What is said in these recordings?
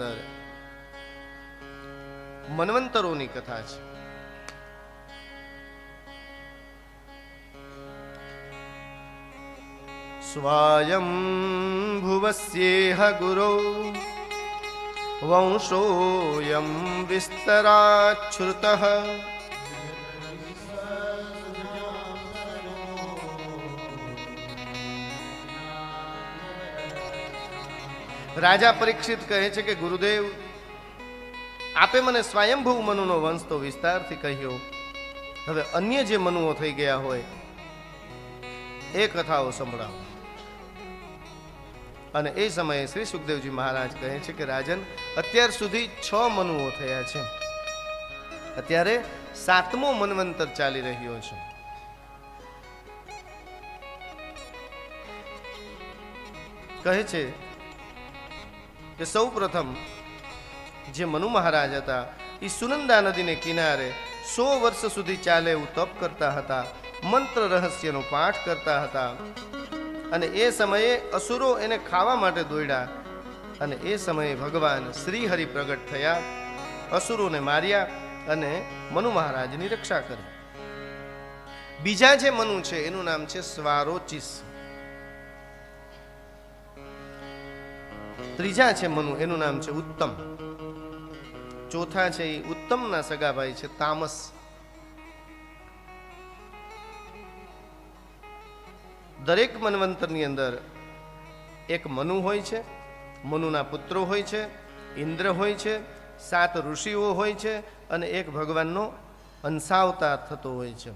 અંદર. મનવંતરોની કથા છે. સ્વાયં ભુવસ્યેહ ગુરૌ વંશોऽयं વિસ્તરાચ્છ્રુતઃ. રાજા પરીક્ષિત કહે છે કે, ગુરુદેવ, આપે મને સ્વયંભૂ મનુનો વંશ તો વિસ્તારથી કહ્યો. હવે અન્ય જે મનુઓ થઈ ગયા હોય, એ કથાઓ સંભળાવો. અને એ સમયે શ્રી સુખદેવજી મહારાજ કહે છે કે, રાજન, અત્યાર સુધી છ મનુઓ થયા છે. અત્યારે સાતમો મનવંતર ચાલી રહ્યો છે. કહે છે કે સૌ પ્રથમ જે મનુ મહારાજ હતા એ સુનંદા નદીને કિનારે સો વર્ષ સુધી ચાલે એવું તપ કરતા હતા, મંત્ર રહસ્યનો પાઠ કરતા હતા. અને એ સમયે અસુરો એને ખાવા માટે દોડ્યા અને એ સમયે ભગવાન શ્રી હરિ પ્રગટ થયા, અસુરોને માર્યા અને મનુ મહારાજની રક્ષા કરી. બીજા જે મનુ છે, એનું નામ છે સ્વારોચિસ ત્રીજા છે મનુ, એનું નામ છે ઉત્તમ. ચોથા છે એ ઉત્તમના સગાભાઈ છે તામસ. દરેક મનવંતરની અંદર એક મનુ હોય છે, મનુના પુત્રો હોય છે, ઇન્દ્ર હોય છે, સાત ઋષિઓ હોય છે અને એક ભગવાનનો અંશાવતાર થતો હોય છે.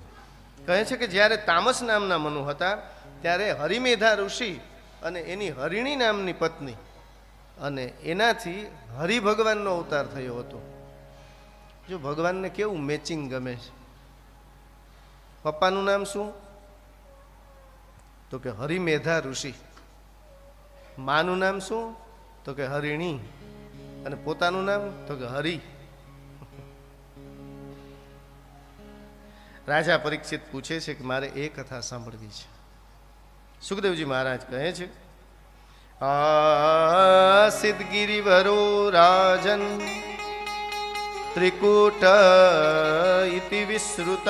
કહે છે કે જ્યારે તામસ નામના મનુ હતા, ત્યારે હરિમેધા ઋષિ અને એની હરિણી નામની પત્ની અને એનાથી હરિભગવાનનો અવતાર થયો હતો. જો ભગવાનને કેવું મેચિંગ ગમે છે? પપ્પાનું નામ શું? તો કે હરિમેધા ઋષિ. માનું નામ શું? તો કે હરિણી. અને પોતાનું નામ? તો કે હરિ. રાજા પરીક્ષિત પૂછે છે કે મારે એ કથા સાંભળવી છે. સુખદેવજી મહારાજ કહે છે વરો રાજન ત્રિકૂટ ઇતિ વિશ્રુત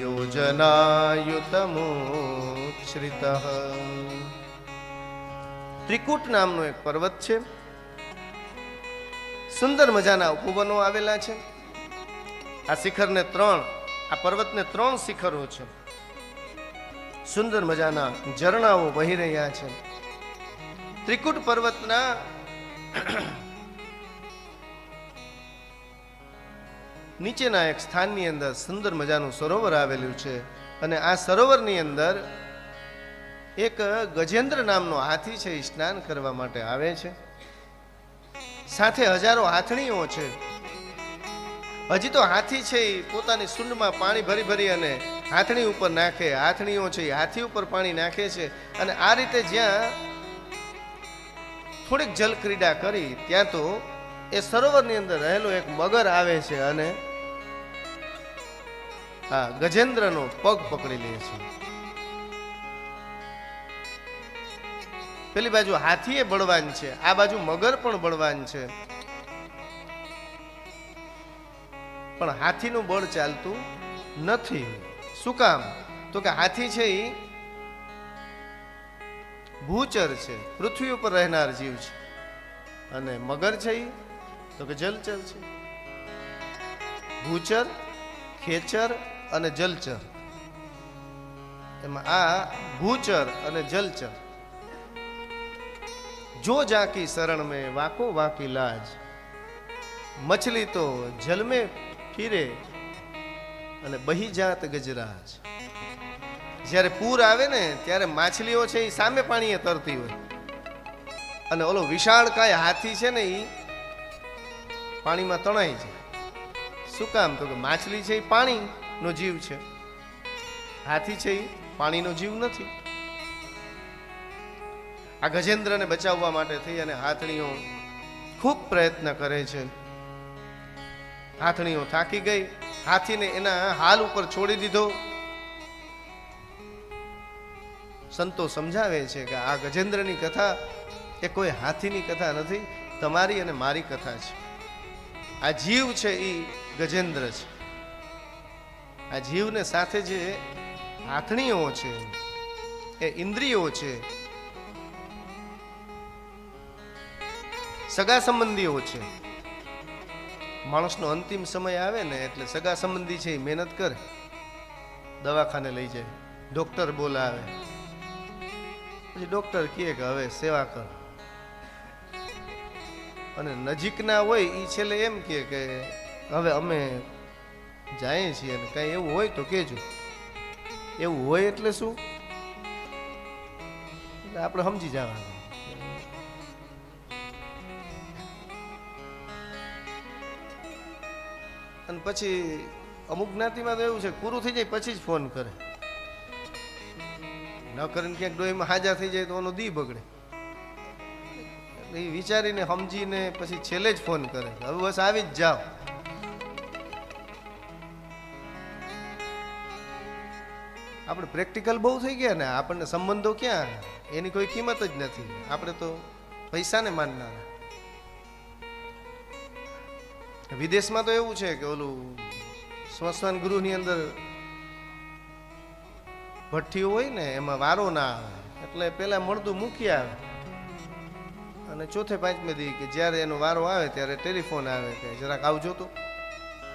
યોજનાયુતમોશ્રિત ત્રિકૂટ નામનો એક પર્વત છે. સુંદર મજાના ઉપવનો આવેલા છે. આ શિખરને ત્રણ આ પર્વતને ત્રણ શિખરો છે. સુંદર મજાના ઝરણાઓ વહી રહ્યા છે. ત્રિકૂટ પર્વતના નીચેના એક સ્થાનની અંદર સુંદર મજાનું સરોવર આવેલું છે અને આ સરોવરની અંદર એક ગજેન્દ્ર નામનો હાથી છે એ સ્નાન કરવા માટે આવે છે. સાથે હજારો હાથણીઓ છે. હજી તો હાથી છે એ પોતાની સુંડમાં પાણી ભરી ભરી અને હાથણી ઉપર નાખે. હાથણીઓ છે એ હાથી ઉપર પાણી નાખે છે. અને આ રીતે જ્યાં થોડીક જલક્રીડા કરી, ત્યાં તો એ સરોવરની અંદર રહેલો એક મગર આવે છે અને આ ગજેન્દ્રનો પગ પકડી લે છે. પેલી બાજુ હાથી એ બળવાન છે, આ બાજુ મગર પણ બળવાન છે. પણ હાથીનું બળ ચાલતું નથી. શું કામ? તો કે હાથી છે એ ભૂચર છે, પૃથ્વી ઉપર રહેનાર જીવ છે. અને મગર છે એ તો કે જલચર છે. ભૂચર, ખેચર અને જલચર. એમાં આ ભૂચર અને જલચર. જો જાકી શરણ મેં વાકો વાકી લાજ. મછલી તો જલ में ફીરે અને બહી જાત ગજરાજ. જ્યારે પૂર આવે ને, ત્યારે માછલીઓ છે એ સામે પાણીએ તરતી હોય. અને ઓલો વિશાળ કાય હાથી છે ને એ પાણીમાં તણાય છે શું કામ? તો કે માછલી છે એ પાણીનો જીવ છે. હાથી છે એ પાણીનો જીવ નથી. આ ગજેન્દ્રને બચાવવા માટે થઈ અને હાથણીઓ ખૂબ પ્રયત્ન કરે છે. હાથણીઓ થાકી ગઈ. હાથીને એના હાલ ઉપર છોડી દીધો. સંતો સમજાવે છે કે આ ગજેન્દ્રની કથા એ કોઈ હાથીની કથા નથી, તમારી અને મારી કથા છે. આ જીવ છે એ ગજેન્દ્ર છે. આ જીવને સાથે જે હાથણીઓ છે, એ ઇન્દ્રિયો છે, સગા સંબંધીઓ છે માણસનો અંતિમ સમય આવે ને એટલે સગા સંબંધી છે એ મહેનત કરે. દવાખાને લઈ જાય. ડોક્ટર બોલાવે. પછી ડોક્ટર કહે કે હવે સેવા કર. અને નજીકના હોય એ છેલ્લે એમ કહે કે હવે અમે જઈએ છીએ અને કાંઈ એવું હોય તો કહેજો. એવું હોય એટલે શું? આપણે સમજી જવાનું. અને પછી અમુક જ્ઞાતિમાં તો એવું છે, પૂરું થઈ જાય પછી જ ફોન કરે. ન કરીને ક્યાંક ડોહીમાં હાજા થઈ જાય તો એનો દી બગડે. એ વિચારીને, સમજીને પછી છેલ્લે જ ફોન કરે હવે બસ આવી જ જાઓ. આપણે પ્રેક્ટિકલ બહુ થઈ ગયા ને, આપણને સંબંધો ક્યાં? એની કોઈ કિંમત જ નથી. આપણે તો પૈસાને માનનારા. વિદેશમાં તો એવું છે કે ઓલું સ્મશાન ગૃહની અંદર ભઠ્ઠીઓ હોય ને, એમાં વારો ના આવે. એટલે પેલા મળતું મૂકી આવે. અને ચોથે પાંચમે દી કે જ્યારે એનો વારો આવે ત્યારે ટેલિફોન આવે કે જરાક આવજો તો.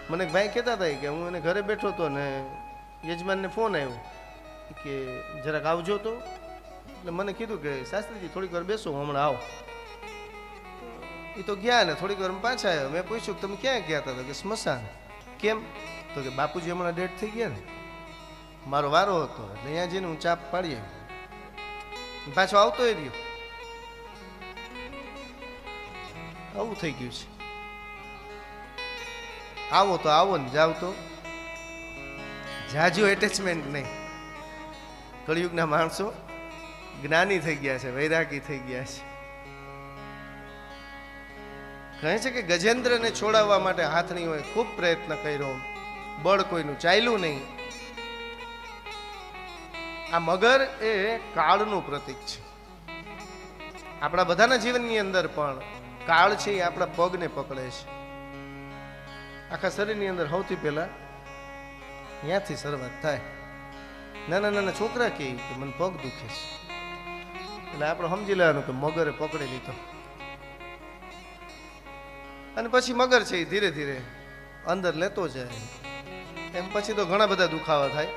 મને ભાઈ કહેતા હતા કે હું એને ઘરે બેઠો હતો ને, યજમાનને ફોન આવ્યો કે જરાક આવજો તો. એટલે મને કીધું કે શાસ્ત્રીજી થોડીક વાર બેસો હમણાં આવો. એ તો ગયા ને, થોડીક વાર પાછા આવ્યા. મેં પૂછ્યું તમે ક્યાં ગયા હતા કે સ્મશાન. કેમ? તો કે બાપુજી હમણાં ડેટ થઈ ગયા ને. મારો વારો હતો. એટલે અહીંયા જઈને હું ચાપ પાડી આવ્યો પાછો આવતો એ રહ્યો. આવું થઈ ગયું છે. આવો તો આવો ને જાવ તો. જાજુ એટેચમેન્ટ નહીં. કળિયુગના માણસો જ્ઞાની થઈ ગયા છે, વૈરાગી થઈ ગયા છે. કહે છે કે ગજેન્દ્રને છોડાવવા માટે હાથણીઓએ ખૂબ પ્રયત્ન કર્યો. બળ કોઈનું ચાલ્યું નહીં. આ મગર એ કાળનું પ્રતીક છે. આપણા બધાના જીવનની અંદર પણ કાળ છે એ આપણા પગને પકડે છે. આખા શરીરની અંદર સૌથી પહેલા ત્યાંથી શરૂઆત થાય. નાના નાના છોકરા કે મને પગ દુખે છે. એટલે આપણે સમજી લેવાનું કે મગરે પકડી લીધો. અને પછી મગર છે એ ધીરે ધીરે અંદર લેતો જાય. એમ પછી તો ઘણા બધા દુખાવા થાય.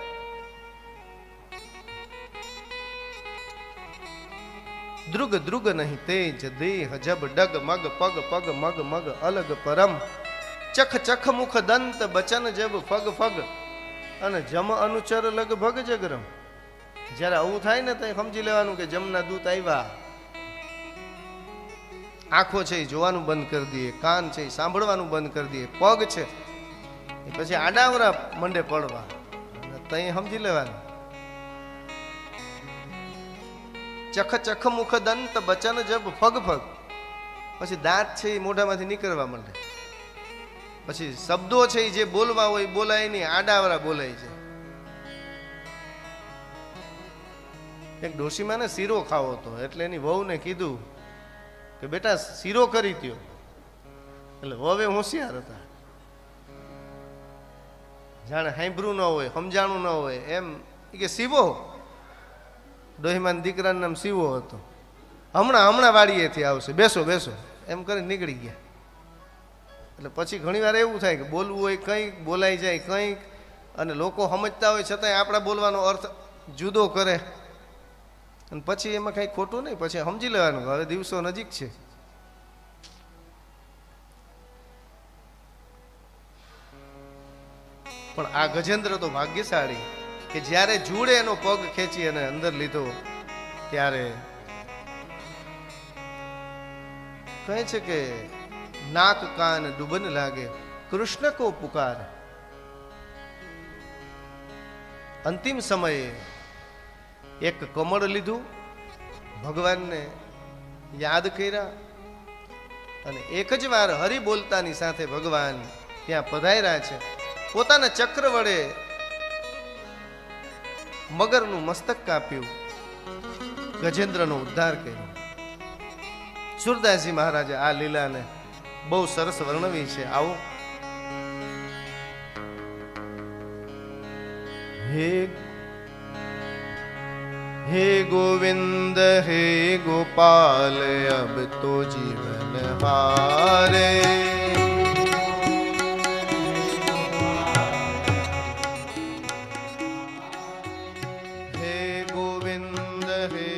દ્રુગ દ્રુગ નહીં તેજ દેહ જબ ડગ મગ પગ પગ મગ મગ અલગ પરમ. ચખ ચખ મુખ દંત બચન જબ ફગ ફગ. અને જમ અનુચર લગ ભગ જગરમ. જ્યારે આવું થાય ને તો સમજી લેવાનું કે જમના દૂત આવ્યા. આંખો છે એ જોવાનું બંધ કરી દઈએ, કાન છે એ સાંભળવાનું બંધ કરી દઈએ, પગ છે એ પછી આડાવરા મંડે પડવા તઈ સમજી લેવાનું. ચખ ચખ મુખ દંત બચન જબ ફગ ફગ. પછી દાંત છે એ મોઢામાંથી નીકળવા માંડે. પછી શબ્દો છે એ જે બોલવા હોય બોલાય નહીં, આડાવરા બોલાય છે. એક ડોશીમાને શીરો ખાવો હતો, એટલે એની વહુને કીધું કે બેટા, શીરો કરી ત્યો એટલે હવે હોશિયાર હતા. જાણે સાંભળ્યું ન હોય, સમજાણું ન હોય, એમ કે શિવો. ડોહીમાન દીકરાનું નામ શિવો હતો. હમણાં હમણાં વાડીએથી આવશે. બેસો બેસો. એમ કરીને નીકળી ગયા. એટલે પછી ઘણીવાર એવું થાય કે બોલવું હોય કંઈક, બોલાઈ જાય કંઈક, અને લોકો સમજતા હોય, છતાંય આપણા બોલવાનો અર્થ જુદો કરે. અને પછી એમાં કંઈ ખોટું નહીં, પછી સમજી લેવાનું હવે દિવસો નજીક છે. પણ આ ગજેન્દ્ર તો ભાગ્યશાળી કે જ્યારે જુડે એનો પગ ખેંચી અને અંદર લીધો ત્યારે કહે છે કે નાક કાન ડૂબન લાગે, કૃષ્ણ કો પુકાર. અંતિમ સમયે એક કમળ લીધું, ભગવાનને યાદ કર્યા અને એક જ વાર હરિ બોલતાની સાથે ભગવાન ત્યાં પધાર્યા છે. પોતાના ચક્ર વડે મગરનું મસ્તક કાપ્યું, ગજેન્દ્રનો ઉદ્ધાર કર્યો. સુરદાસજી મહારાજે આ લીલાને બહુ સરસ વર્ણવી છે. આવો. હે हे गोविंद हे गोपाल अब तो जीवन हारे हे गोविंद हे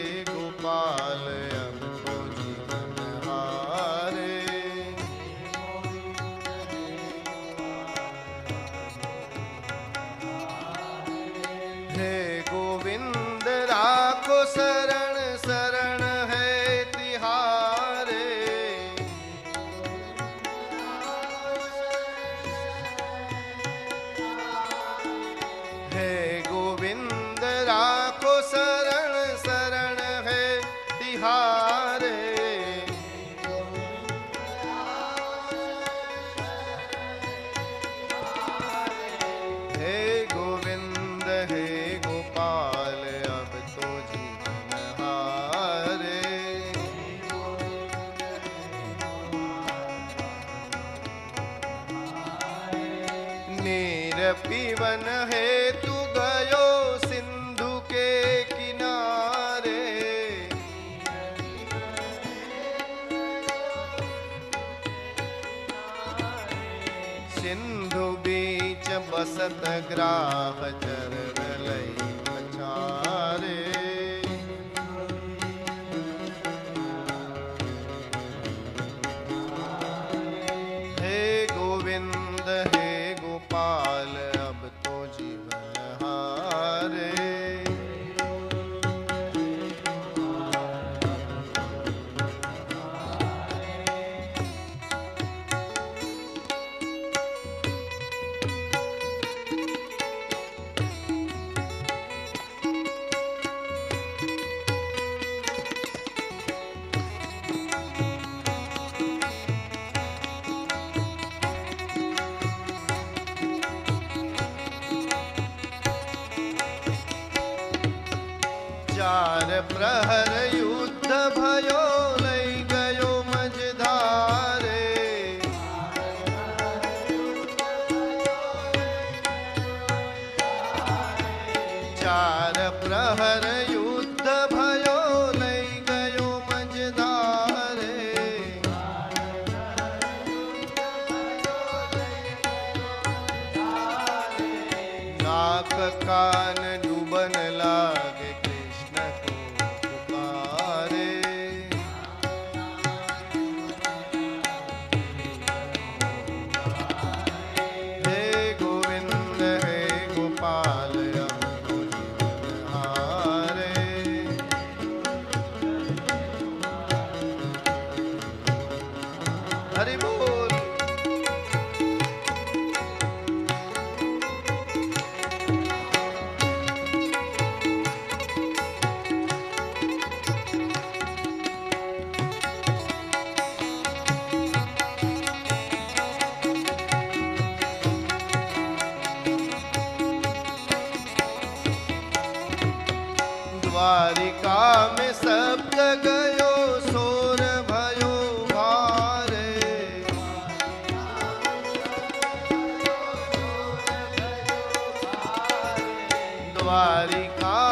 સિંધુ બીચ બસત ગ્રાહ ચરણ લઈ પછારે કહર યુદ્ધ ભયો લઈ ગયો મજદારે ચાર પ્રહર યુદ્ધ ભયો લઈ ગયો મજદારે નાક કાન का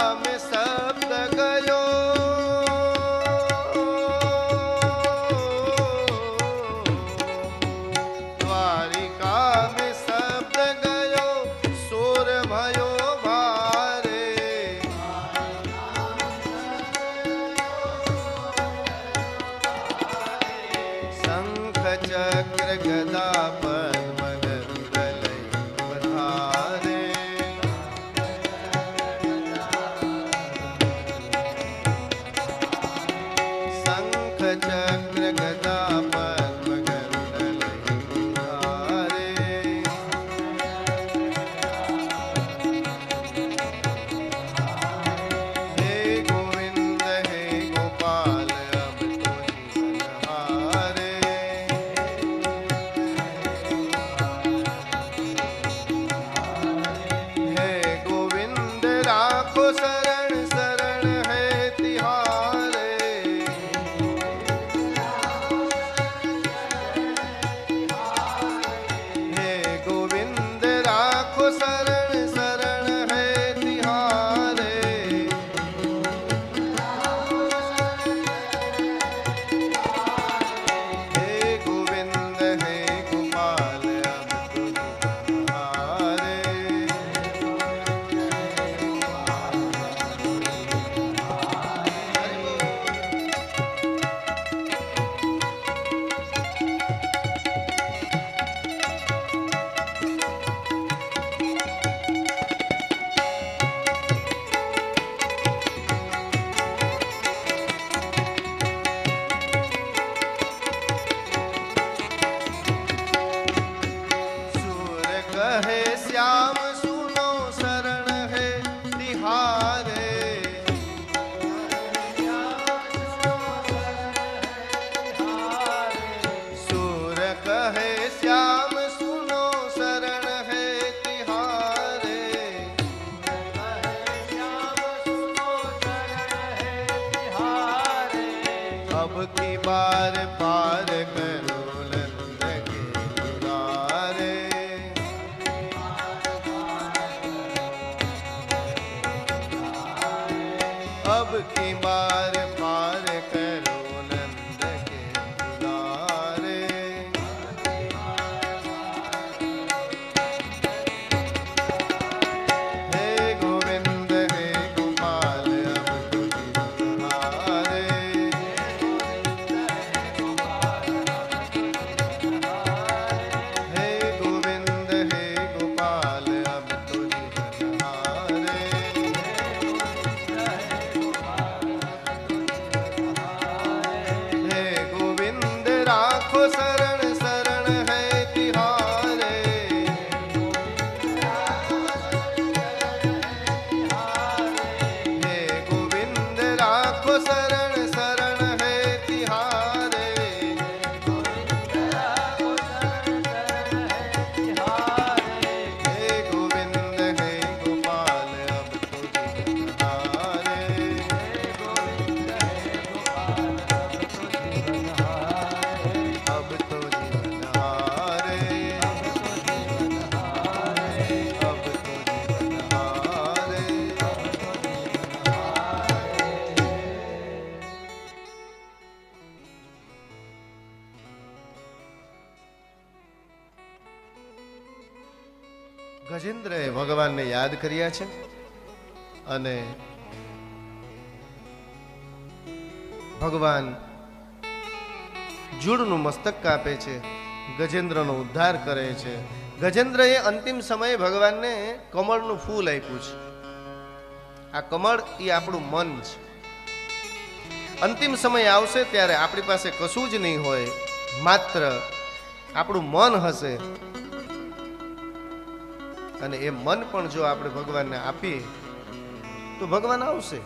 की बार पार करो યાદ કર્યા છે? અને ભગવાન જૂડનું મસ્તક કાપે છે, ગજેન્દ્રનો ઉદ્ધાર કરે છે. ગજેન્દ્રએ અંતિમ સમયે ભગવાનને કમળનું ફૂલ આપ્યું છે. આ કમળ એ આપણું મન છે. અંતિમ સમય આવશે ત્યારે આપણી પાસે કશું જ નહીં હોય, માત્ર આપણું મન હશે. અને એ મન પણ જો આપણે ભગવાનને આપીએ તો ભગવાન આવશે.